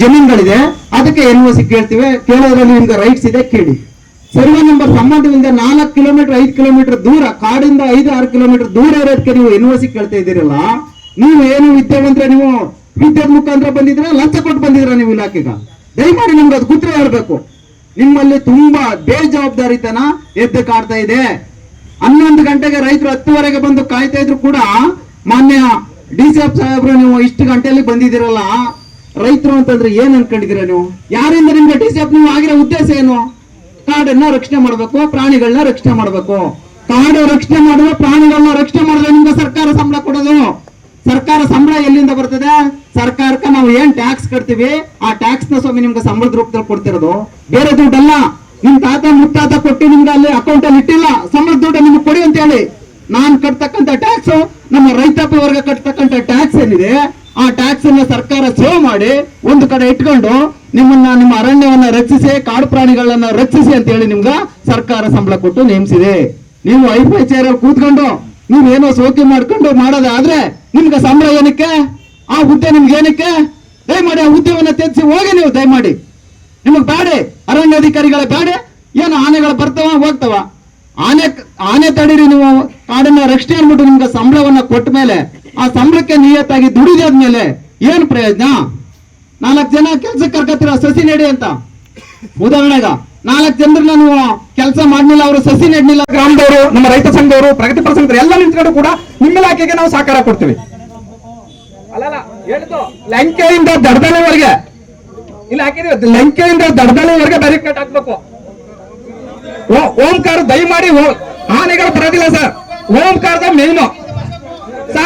ಜಮೀನುಗಳಿದೆ, ಅದಕ್ಕೆ N O C ಕೇಳ್ತೀವಿ, ಕೇಳೋದ್ರಲ್ಲಿ ನಿಮ್ಗೆ ರೈಟ್ಸ್ ಇದೆ, ಕೇಳಿ. ಸರ್ವೆ ನಂಬರ್ ಸಂಬಂಧದಿಂದ ನಾಲ್ಕು ಕಿಲೋಮೀಟರ್ ಐದು ಕಿಲೋಮೀಟರ್ ದೂರ, ಕಾಡಿಂದ ಐದು, ಆರು ಕಿಲೋಮೀಟರ್ ದೂರ ಇರೋದಕ್ಕೆ ನೀವು ಎನ್ ಓ ಸಿ ಕೇಳ್ತಾ ಇದ್ದೀರಲ್ಲ, ನೀವು ಏನು ವಿದ್ಯಾವಂತರ, ನೀವು ವಿದ್ಯುತ್ ಮುಖಾಂತರ ಬಂದಿದ್ರ ಲಂಚ ಕೊಟ್ಟು ಬಂದಿದ್ರ ನೀವು ಇಲಾಖೆಗ? ದಯಮಾಡಿ ನಿಮ್ಗೆ ಅದು ಉತ್ತರ ಹೇಳ್ಬೇಕು. ನಿಮ್ಮಲ್ಲಿ ತುಂಬಾ ಬೇಜವಾಬ್ದಾರಿತನ ಎದ್ದು ಕಾಡ್ತಾ ಇದೆ. ಹನ್ನೊಂದು ಗಂಟೆಗೆ ರೈತರು ಹತ್ತುವರೆಗೆ ಬಂದು ಕಾಯ್ತಾ ಇದ್ರು ಕೂಡ ಮಾನ್ಯ ಡಿ ಸಿ ಎಫ್ ಸಾಹೇಬ್ರು ನೀವು ಇಷ್ಟು ಗಂಟೆಯಲ್ಲಿ ಬಂದಿದ್ದೀರಲ್ಲ ರೈತರು ಅಂತಂದ್ರೆ ಏನ್ ಅನ್ಕೊಂಡಿದೀರ ನೀವು? ಯಾರಿಂದ ನಿಮ್ಗೆ ಟಿ ನೀವು ಆಗಿರೋ ಉದ್ದೇಶ ಏನು? ಕಾಡನ್ನ ರಕ್ಷಣೆ ಮಾಡಬೇಕು, ಪ್ರಾಣಿಗಳನ್ನ ರಕ್ಷಣೆ ಮಾಡಬೇಕು. ಕಾಡು ರಕ್ಷಣೆ ಮಾಡುವ ಪ್ರಾಣಿಗಳನ್ನ ರಕ್ಷಣೆ ಮಾಡಿದ್ರೆ ನಿಮ್ಗೆ ಸರ್ಕಾರ ಸಂಬಳ ಕೊಡೋದು. ಸರ್ಕಾರ ಸಂಬಳ ಎಲ್ಲಿಂದ ಬರ್ತದೆ? ಸರ್ಕಾರಕ್ಕೆ ನಾವು ಏನ್ ಟ್ಯಾಕ್ಸ್ ಕಟ್ತೀವಿ? ಆ ಟ್ಯಾಕ್ಸ್ನ ಸ್ವಾಮಿ ನಿಮ್ಗೆ ಸಂಬಳದ ರೂಪದಲ್ಲಿ ಕೊಡ್ತಿರೋದು. ಬೇರೆ ದುಡ್ಡಲ್ಲ. ನಿಮ್ ತಾತ ಮುತ್ತಾತ ಕೊಟ್ಟು ನಿಮ್ಗೆ ಅಲ್ಲಿ ಅಕೌಂಟ್ ಅಲ್ಲಿ ಇಟ್ಟಿಲ್ಲ. ಸಂಬಳದ ದುಡ್ಡು ನಿಮ್ಗೆ ಕೊಡಿ ಅಂತ ಹೇಳಿ. ನಾನ್ ಕಟ್ತಕ್ಕಂತ ಟ್ಯಾಕ್ಸ್ ನಮ್ಮ ರೈತಾಪಿ ವರ್ಗ ಕಟ್ತಕ್ಕಂತ ಟ್ಯಾಕ್ಸ್ ಏನಿದೆ? ಆ ಟ್ಯಾಕ್ಸ್ ಅನ್ನ ಸರ್ಕಾರ ಸೇವ್ ಮಾಡಿ ಒಂದು ಕಡೆ ಇಟ್ಕೊಂಡು ನಿಮ್ಮನ್ನ ನಿಮ್ಮ ಅರಣ್ಯವನ್ನ ರಕ್ಷಿಸಿ, ಕಾಡು ಪ್ರಾಣಿಗಳನ್ನ ರಕ್ಷಿಸಿ ಅಂತ ಹೇಳಿ ನಿಮ್ಗ ಸರ್ಕಾರ ಸಂಬಳ ಕೊಟ್ಟು ನೇಮಿಸಿದೆ. ನೀವು ಐಫೈ ಚೇರ್ ಕೂತ್ಕೊಂಡು ನೀವೇನೋ ಸೋಕಿ ಮಾಡ್ಕೊಂಡು ಮಾಡೋದಾದ್ರೆ ನಿಮ್ಗೆ ಸಂಬಳ ಏನಕ್ಕೆ? ಆ ಹುದ್ದೆ ನಿಮ್ಗೆ ಏನಕ್ಕೆ? ದಯಮಾಡಿ ಆ ಹುದ್ದೆವನ್ನ ತೆಗೆಸಿ ಹೋಗಿ ನೀವು, ದಯಮಾಡಿ. ನಿಮಗ್ ಬೇಡ ಅರಣ್ಯಾಧಿಕಾರಿಗಳ ಬೇಡ ಏನು ಆನೆಗಳು ಬರ್ತವ, ಹೋಗ್ತವ. ಆನೆ ಆನೆ ತಡೀರಿ ನೀವು, ಕಾಡನ್ನ ರಕ್ಷಣೆ ಅನ್ಬಿಟ್ಟು ನಿಮ್ಗೆ ಸಂಬಳವನ್ನ ಕೊಟ್ಟ ಮೇಲೆ ಆ ಸಂಬಳಕ್ಕೆ ನಿಯತ್ತಾಗಿ ದುಡಿದಾದ್ಮೇಲೆ ಏನ್ ಪ್ರಯೋಜನ? ನಾಲ್ಕು ಜನ ಕೆಲ್ಸಕ್ಕೆ ಕರ್ಕತ್ತಿರ ಸಸಿ ನೆಡಿ ಅಂತ. ಉದಾಹರಣೆಗ, ನಾಲ್ಕು ಜನರು ನಾನು ಕೆಲಸ ಮಾಡ್ಲಿಲ್ಲ, ಅವರು ಸಸಿ ನೆಡ್ಲಿಲ್ಲ. ಗ್ರಾಮದವರು, ನಮ್ಮ ರೈತ ಸಂಘದವರು, ಪ್ರಗತಿ ಪ್ರಸಂಗರು ಎಲ್ಲ ನಿಂತ್ಕೊಂಡು ಕೂಡ ನಿಮ್ಮ ಇಲಾಖೆಗೆ ನಾವು ಸಹಕಾರ ಕೊಡ್ತೀವಿ. ಲಂಕೆಯಿಂದ ದಡದಳೆವರೆಗೆ ಇಲ್ಲಿ ಹಾಕಿದೀವಿ ಲಂಕೆಯಿಂದ ದಡದಳೆವರೆಗೆ ಬ್ಯಾರಿಕೇಡ್ ಹಾಕ್ಬೇಕು. ಓಂಕಾರ ದಯಮಾಡಿ ಆನೆಗಳು ಬರೋದಿಲ್ಲ ಸರ್. ಓಂಕಾರದ ಮೇನು